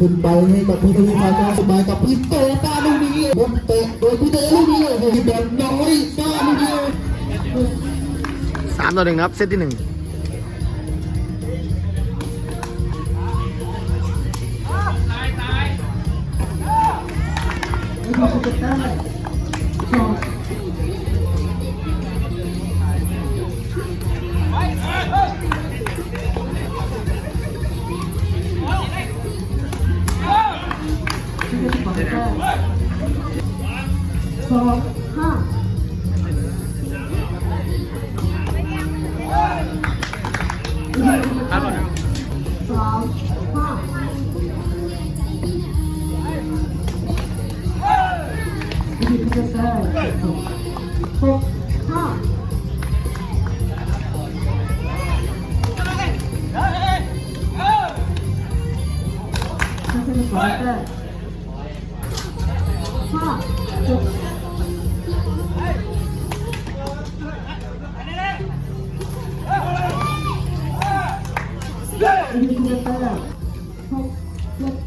ขึ้นไปให้กับพิทวีฟ้าก็สบายกับพี่โตต้าลูกนี้บนเตะโดยพี่เตะลูกนี้โอ้โหบอลน้อยต้าลูกนี้สามต่อหนึ่งครับเซตที่หนึ่งสองห้ายตามห้ายี่ สิบเจ็ดหกห้าไม่ใช่สอง ยี่สิบเ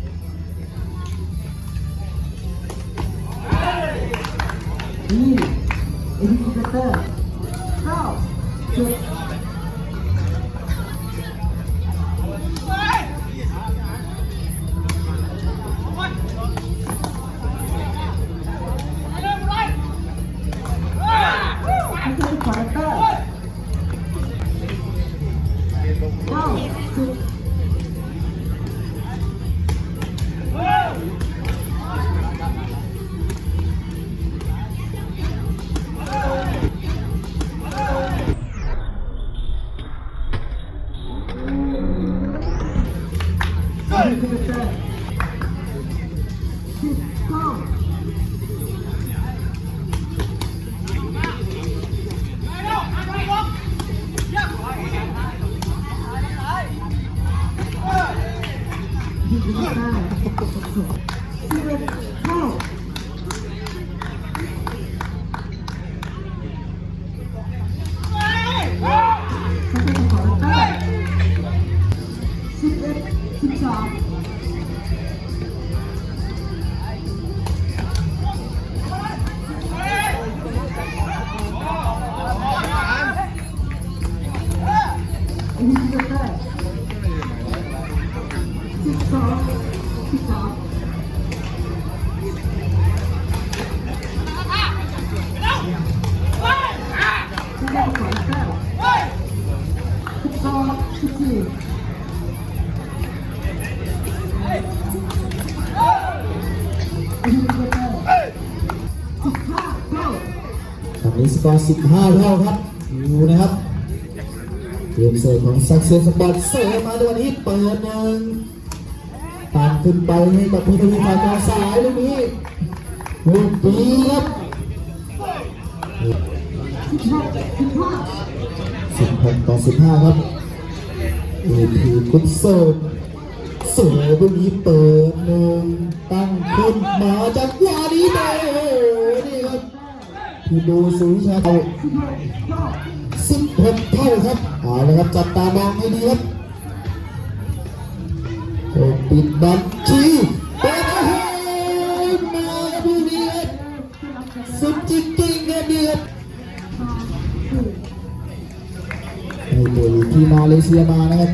ยี่สิบห้าสิบเอ็ด ตอนนี้สกอร์ 15 เท่าครับดูนะครับเกมเสิร์ของซักเซสสปอร์ตเสิร์มาในวันนี้เปิดหนึ่งตามขึ้นไปให้กับพิทวีฟ้าก็สายลูกนี้ลูกดีครับสิบหกสิบห้า16ต่อ15ครับเอพีกุศเสิร์ฟเสิร์ฟลูกนี้เปิดหนึ่งตั้งขึ้นมาจากวานี้เลยโอ้โหนี่ครับ พี่ดูสุวิชาเอาสิบหกเก้าสิบหกเท่าครับเอาละครับจับตามองให้ดีครับปิดบัญชีเปิดโอ้มาครับลูกนี้ครับสุดจริงๆครับนี่ครับสามสี่ให้ตัวที่มาเลเซียมานะครับ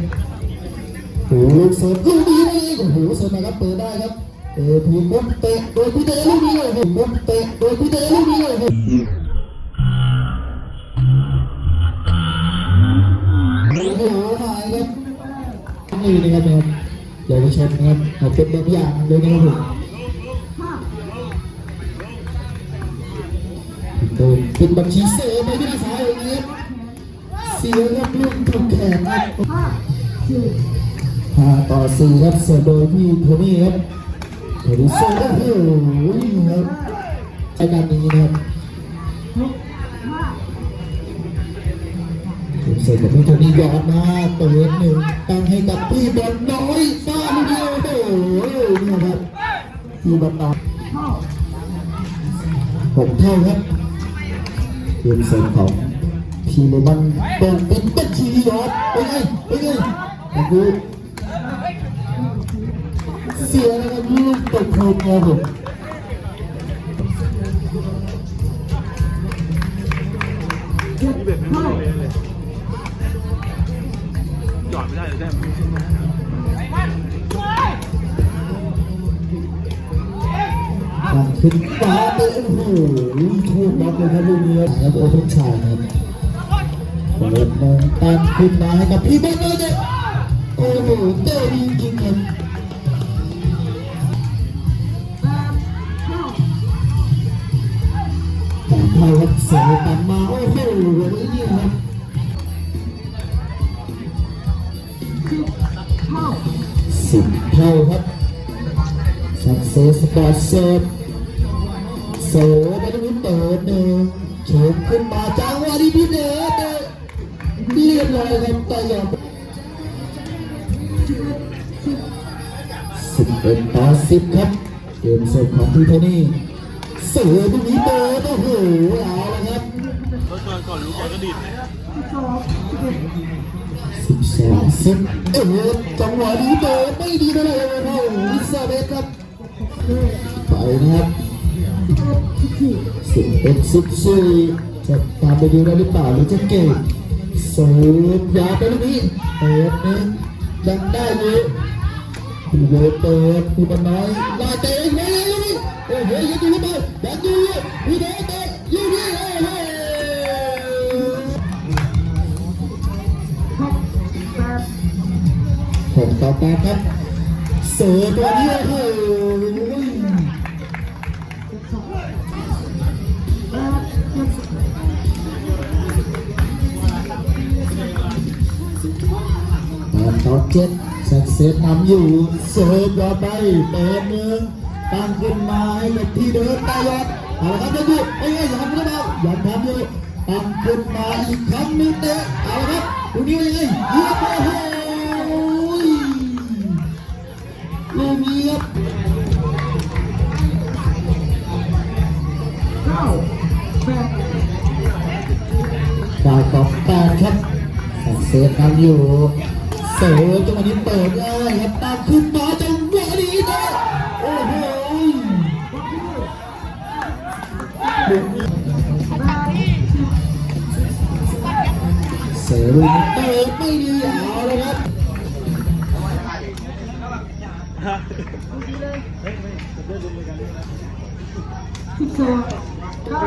โอ้ลูกเสิร์ฟลูกนี้นี่โอ้โหเสิร์ฟมาครับเปิดได้ครับเออพีบดเตะโดยพี่เตะลูกนี้โอ้โหบดเตะโดยพี่เตะลูกนี้โอ้โห โอ้โหหายครับนี่นะครับเนี่ยเยาวชนนะครับเอาเป็นแบบอย่างเลยนะครับผมห้าโดนปิดบัญชีเสือไปที่สายอย่างนี้เสียรับลูกถูกแขนครับห้าต่อสี่ครับเสิร์ฟโดยพี่โทนี่ครับโทนี่เสิร์ฟโอ้โหครับรายการนี้นะครับ หกเสิร์ฟกับพี่โทนี่ยอดมาเปิดหนึ่งตั้งให้กับพี่บอลน้อยป้าลูกเดียวโอ้โหนี่ครับพี่บอลน้อยหกเท่าครับเกมเสร์ฟของพีเลมันเปิดเป็นบัญชียอดไปไงไปไงไปดูเสียแล้วก็ลูกตกโทนครับผม โอ้โหถูกบล็อกเลยครับลูกนี้ครับโอ้ทุกชายครับเปิดมองตั้งขึ้นมาให้กับพี่เบนเลยโอ้โหเตะดีจริงครับแปดเท่าครับเสียตันมาโอ้โหวันนี้ครับสิบเท่าครับสักเซสปอร์ตเซิร์ฟ โซ่ไปตรงนี้เปิดหนึ่งเฉินขึ้นมาจังหวะนี้พี่เดชเตะเรียบร้อยครับต่ยอมสิบเอ็ดสิบเอ็ดต่อสิบครับเกมเสิร์ฟของพี่โทนี่เสือตรงนี้เปิดโอ้โหเอาละครับแล้วตอนก่อนรู้แกก็ดีสิบสองสิบเอ็ดสิบสองสิบเอ็ดจังหวะนี้เปิดไม่ดีเท่าไหร่เลยครับวิซาเบสครับไปนะครับ สิบเอ็ดสิบสี่สิบเอ็ดซีจะตามไปดูได้หรือเปล่าหรือจะเก่งสูบยาวไปตรงนี้เปิดนึ่งยังได้อยู่พี่โบเปิดพี่บอลน้อยลาเตะอีกแล้วนี่โอ้โหยังอยู่หรือเปล่ายังอยู่พี่โบเตะอยู่นี่โอ้โหหกแปดหกต่อแปครับเสือตัวนี้โอ้โห แปดต่อเจ็ดสักเซตนำอยู่เสิร์ฟยอไปเปิดหนึ่งตั้งขึ้นมาให้กับที่เดินตายอดเอาละครับยังอยู่เอ้ยอย่าทำไม่ได้อย่าทำอยู่ตั้งขึ้นมาอีกครั้งนึงเตะเอาละครับตรงนี้ยังไงเยี่ยบโอ้โหลูกนี้ครับเก้าแปดดาวต่อแปดครับสักเซตนำอยู่ เสิร์ฟจังหวะนี้เปิดเลยครับตั้งขึ้นมาจังหวะนี้เตะโอ้โหเสรีเปิดไม่ดีเอาเลยครับสิบสองเก้า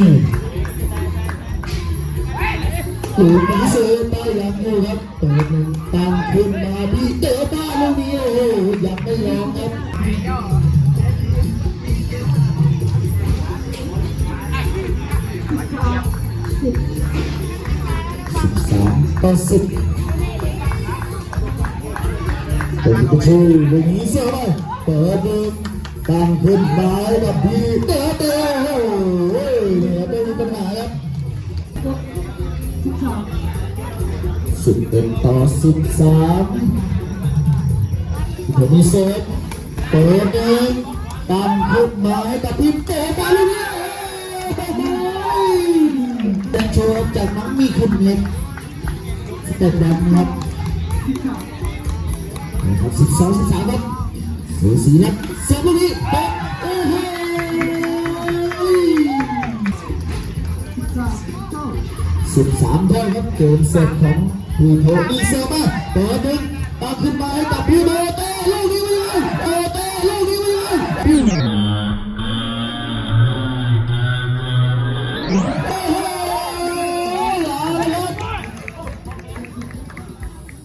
ดบัญชีลูกนี้เสือป้ายังอยู่ครับเปิดหนึ่งตั้งขึ้นมาพี่เต๋อป้าลูกนี้โอ้โหยังไม่ยอมครับสิบสามต่อสิบเปิดบัญชีลูกนี้เสือไปเปิดหนึ่ง ตั้งขึ้นมาให้กับพี่เต๋อเต๋อโอ้โหเนี่ยไม่มีปัญหาครับสิบเอ็ดต่อสิบสามผมมีเซฟเปิดเองตามขึ้นมาให้กับทีมเตะบอลลูกนี้โอ้โหเป็นโชว์จากน้องมีคุณเล็กสเต็ปแดงนะครับบสามนะครับสิบสองสิบสามครับ สีสีนัดเซฟลูกนี้เตะโอ้โหสิบสามเก้าสิบสามเท่าครับเกมเสร็จของผู้โทมีเซฟมาเปิดหนึ่งตามขึ้นมาให้กับพี่โบเต้ลูกนี้ไม่เลยโบเต้ลูกนี้ไม่เลยพี่โอ้โหเอาละครับ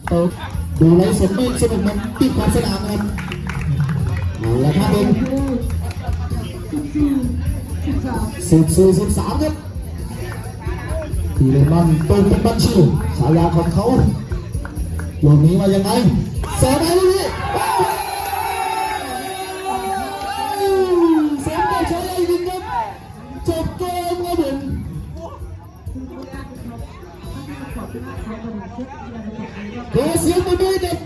เออดูไลฟ์สดไม่สนุกมันติดขอบสนามครับ เอาละครับผมสิบสี่สิบสามสิบสี่สิบสามครับทีเลมันเปิดเป็นบัญชีฉายาของเขาลูกนี้มายังไงเสียไปลูกนี้เสียไปใช้ไรจริงครับจบเกมครับผมขอเสียงปรบมือกับ